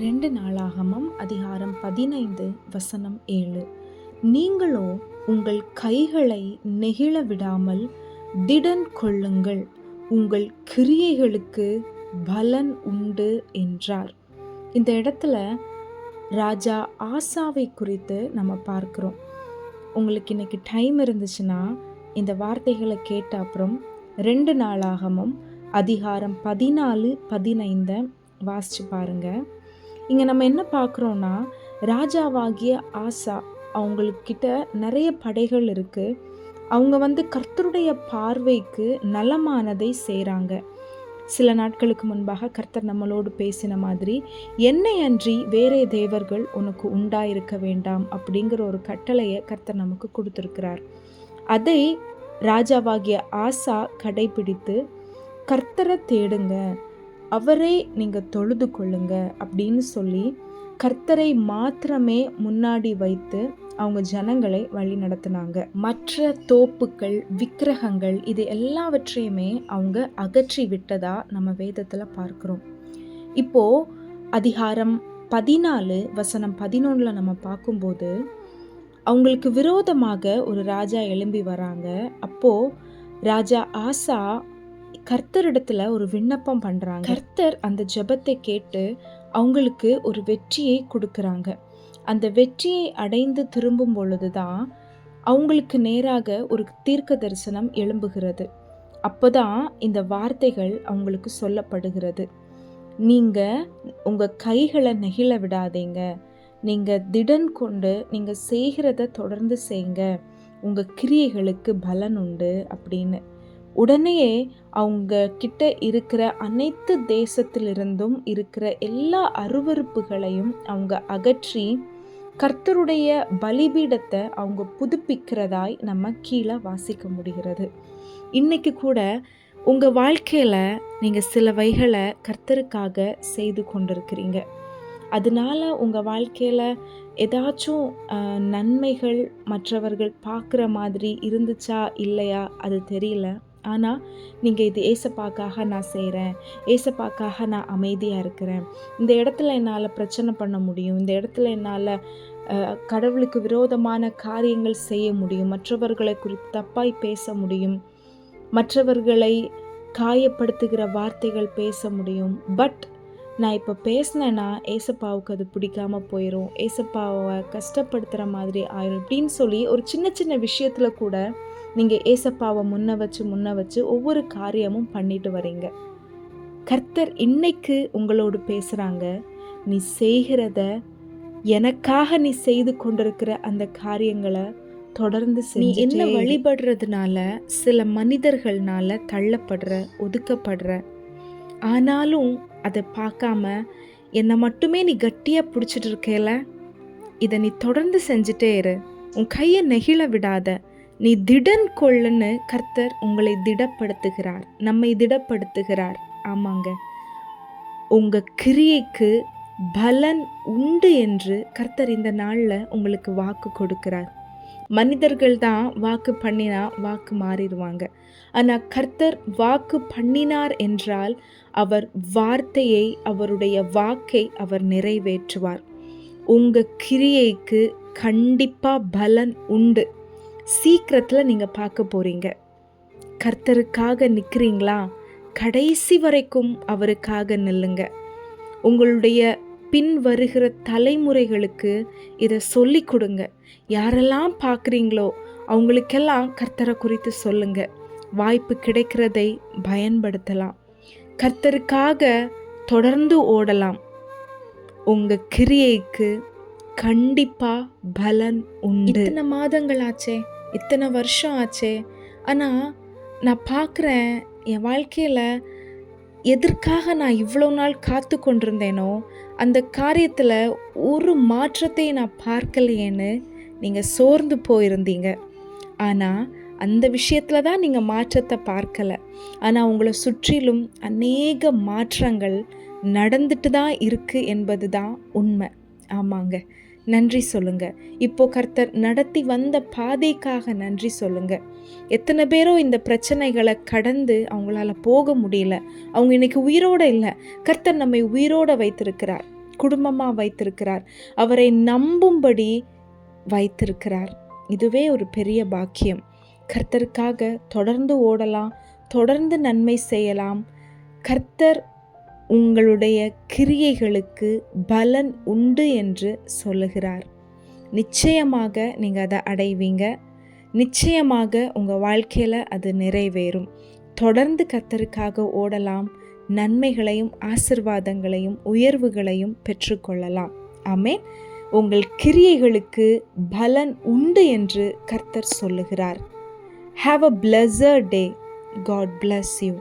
ரெண்டு நாளாகமம் அதிகாரம் பதினைந்து வசனம் ஏழு. நீங்களோ உங்கள் கைகளை நெகிழ விடாமல் திடன் கொள்ளுங்கள். உங்கள் கிரியைகளுக்கு பலன் உண்டு என்றார். இந்த இடத்துல ராஜா ஆசாவை குறித்து நம்ம பார்க்குறோம். உங்களுக்கு இன்றைக்கி டைம் இருந்துச்சுன்னா இந்த வார்த்தைகளை கேட்ட அப்புறம் ரெண்டு நாளாகமும் அதிகாரம் பதினாலு பதினைந்தை வாசிச்சு பாருங்கள் இங்கே நம்ம என்ன பார்க்குறோன்னா ராஜாவாகிய ஆசா அவங்களுக்கிட்ட நிறைய படைகள் இருக்குது அவங்க வந்து கர்த்தருடைய பார்வைக்கு நலமானதை செய்கிறாங்க சில நாட்களுக்கு முன்பாக கர்த்தர் நம்மளோடு பேசின மாதிரி என்னை அன்றி வேறே தேவர்கள் உனக்கு உண்டாயிருக்க வேண்டாம் அப்படிங்கிற ஒரு கட்டளையை கர்த்தர் நமக்கு கொடுத்துருக்கிறார். அதை ராஜாவாகிய ஆசா கடைபிடித்து கர்த்தரை தேடுங்க அவரே நீங்கள் தொழுது கொள்ளுங்க அப்படின்னு சொல்லி கர்த்தரை மாத்திரமே முன்னாடி வைத்து அவங்க ஜனங்களை வழி நடத்தினாங்க. மற்ற தோப்புக்கள் விக்கிரகங்கள் இது எல்லாவற்றையுமே அவங்க அகற்றி விட்டதா நம்ம வேதத்தில் பார்க்குறோம். இப்போ அதிகாரம் பதினாலு வசனம் பதினொன்றில் நம்ம பார்க்கும்போது அவங்களுக்கு விரோதமாக ஒரு ராஜா எழும்பி வராங்க. அப்போது ராஜா ஆசா கர்த்தரிடத்துல ஒரு விண்ணப்பம் பண்றாங்க. கர்த்தர் அந்த ஜெபத்தை கேட்டு அவங்களுக்கு ஒரு வெற்றியை கொடுக்கறாங்க. அந்த வெற்றியை அடைந்து திரும்பும் பொழுதுதான் அவங்களுக்கு நேராக ஒரு தீர்க்க தரிசனம் எழும்புகிறது. அப்போதான் இந்த வார்த்தைகள் அவங்களுக்கு சொல்லப்படுகிறது. நீங்கள் உங்கள் கைகளை நெகிழ விடாதீங்க. நீங்கள் திடன் கொண்டு நீங்கள் செய்கிறத தொடர்ந்து செய்யுங்க உங்கள் கிரியைகளுக்கு பலன் உண்டு அப்படின்னு. உடனே அவங்க கிட்ட இருக்கிற அனைத்து தேசத்திலிருந்தும் இருக்கிற எல்லா அருவறுப்புகளையும் அவங்க அகற்றி கர்த்தருடைய பலிபீடத்தை அவங்க புதுப்பிக்கிறதாய் நம்ம கீழே வாசிக்க முடிகிறது. இன்னைக்கு கூட உங்கள் வாழ்க்கையில் நீங்கள் சில வைகளை கர்த்தருக்காக செய்து கொண்டிருக்கிறீங்க. அதனால உங்கள் வாழ்க்கையில் ஏதாச்சும் நன்மைகள் மற்றவர்கள் பார்க்குற மாதிரி இருந்துச்சா இல்லையா அது தெரியல. ஆனால் நீங்கள் இது ஏசப்பாக்காக நான் செய்கிறேன் ஏசப்பாக்காக நான் அமைதியாக இருக்கிறேன். இந்த இடத்துல என்னால் பிரச்சனை பண்ண முடியும். இந்த இடத்துல என்னால் கடவுளுக்கு விரோதமான காரியங்கள் செய்ய முடியும். மற்றவர்களை குறித்து தப்பாய் பேச முடியும். மற்றவர்களை காயப்படுத்துகிற வார்த்தைகள் பேச முடியும். பட் நான் இப்போ பேசினேன்னா ஏசப்பாவுக்கு அது பிடிக்காம போயிடும் ஏசப்பாவை கஷ்டப்படுத்துகிற மாதிரி ஆயிரும். அப்படின்னு சொல்லி ஒரு சின்ன சின்ன விஷயத்தில் கூட நீங்கள் ஏசப்பாவை முன்ன வச்சு முன்ன வச்சு ஒவ்வொரு காரியமும் பண்ணிட்டு வரீங்க. கர்த்தர் இன்னைக்கு உங்களோடு பேசுகிறாங்க நீ செய்கிறத எனக்காக நீ செய்து கொண்டிருக்கிற அந்த காரியங்களை தொடர்ந்து நீ என்ன வழிபடுறதுனால சில மனிதர்கள்னால தள்ளப்படுற ஒதுக்கப்படுற. ஆனாலும் அதை பார்க்காம என்னை மட்டுமே நீ கட்டியாக பிடிச்சிட்டு இருக்கேல? இதை நீ தொடர்ந்து செஞ்சுட்டே இரு. உன் கையை நெகிழ விடாத. நீ திடன் கொள்ளுன்னு கர்த்தர் உங்களை திடப்படுத்துகிறார் நம்மை திடப்படுத்துகிறார். ஆமாங்க. உங்கள் கிரியைக்கு பலன் உண்டு என்று கர்த்தர் இந்த நாளில் உங்களுக்கு வாக்கு கொடுக்கிறார். மனிதர்கள் தான் வாக்கு பண்ணினா வாக்கு மாறிடுவாங்க. ஆனால் கர்த்தர் வாக்கு பண்ணினார் என்றால் அவர் வார்த்தையை அவருடைய வாக்கை அவர் நிறைவேற்றுவார். உங்கள் கிரியைக்கு கண்டிப்பாக பலன் உண்டு. சீக்கிரத்தில் நீங்கள் பார்க்க போகிறீங்க கர்த்தருக்காக நிற்கிறீங்களா கடைசி வரைக்கும் அவருக்காக நில்லுங்க. உங்களுடைய பின் வருகிற தலைமுறைகளுக்கு இதை சொல்லி கொடுங்க. யாரெல்லாம் பார்க்குறீங்களோ அவங்களுக்கெல்லாம் கர்த்தரை குறித்து சொல்லுங்க. வாய்ப்பு கிடைக்கிறதை பயன்படுத்தலாம். கர்த்தருக்காக தொடர்ந்து ஓடலாம். உங்கள் கிரியைக்கு கண்டிப்பாக பலன் உண்டு. இத்தனை மாதங்கள் ஆச்சே இத்தனை வருஷம் ஆச்சே. ஆனால் நான் பார்க்குறேன் என் வாழ்க்கையில் எதற்காக நான் இவ்வளோ நாள் காத்து கொண்டிருந்தேனோ அந்த காரியத்தில் ஒரு மாற்றத்தை நான் பார்க்கலையேன்னு நீங்கள் சோர்ந்து போயிருந்தீங்க. ஆனால் அந்த விஷயத்தில் தான் நீங்கள் மாற்றத்தை பார்க்கலை. ஆனால் உங்களை சுற்றிலும் அநேக மாற்றங்கள் நடந்துட்டு தான் இருக்குது என்பது தான் உண்மை. ஆமாங்க. நன்றி சொல்லுங்க. இப்போ கர்த்தர் நடத்தி வந்த பாதைக்காக நன்றி சொல்லுங்க. எத்தனை பேரோ இந்த பிரச்சனைகளை கடந்து அவங்களால போக முடியல. அவங்க இன்னைக்கு உயிரோட இல்லை. கர்த்தர் நம்மை உயிரோட வைத்திருக்கிறார். குடும்பமாக வைத்திருக்கிறார். அவரை நம்பும்படி வைத்திருக்கிறார். இதுவே ஒரு பெரிய பாக்கியம். கர்த்தருக்காக தொடர்ந்து ஓடலாம் தொடர்ந்து நன்மை செய்யலாம். கர்த்தர் உங்களுடைய கிரியைகளுக்கு பலன் உண்டு என்று சொல்லுகிறார். நிச்சயமாக நீங்கள் அதை அடைவீங்க. நிச்சயமாக உங்கள் வாழ்க்கையில் அது நிறைவேறும். தொடர்ந்து கர்த்தருக்காக ஓடலாம். நன்மைகளையும் ஆசிர்வாதங்களையும் உயர்வுகளையும் பெற்றுக்கொள்ளலாம். ஆமேன். உங்கள் கிரியைகளுக்கு பலன் உண்டு என்று கர்த்தர் சொல்லுகிறார். Have a pleasure day God bless you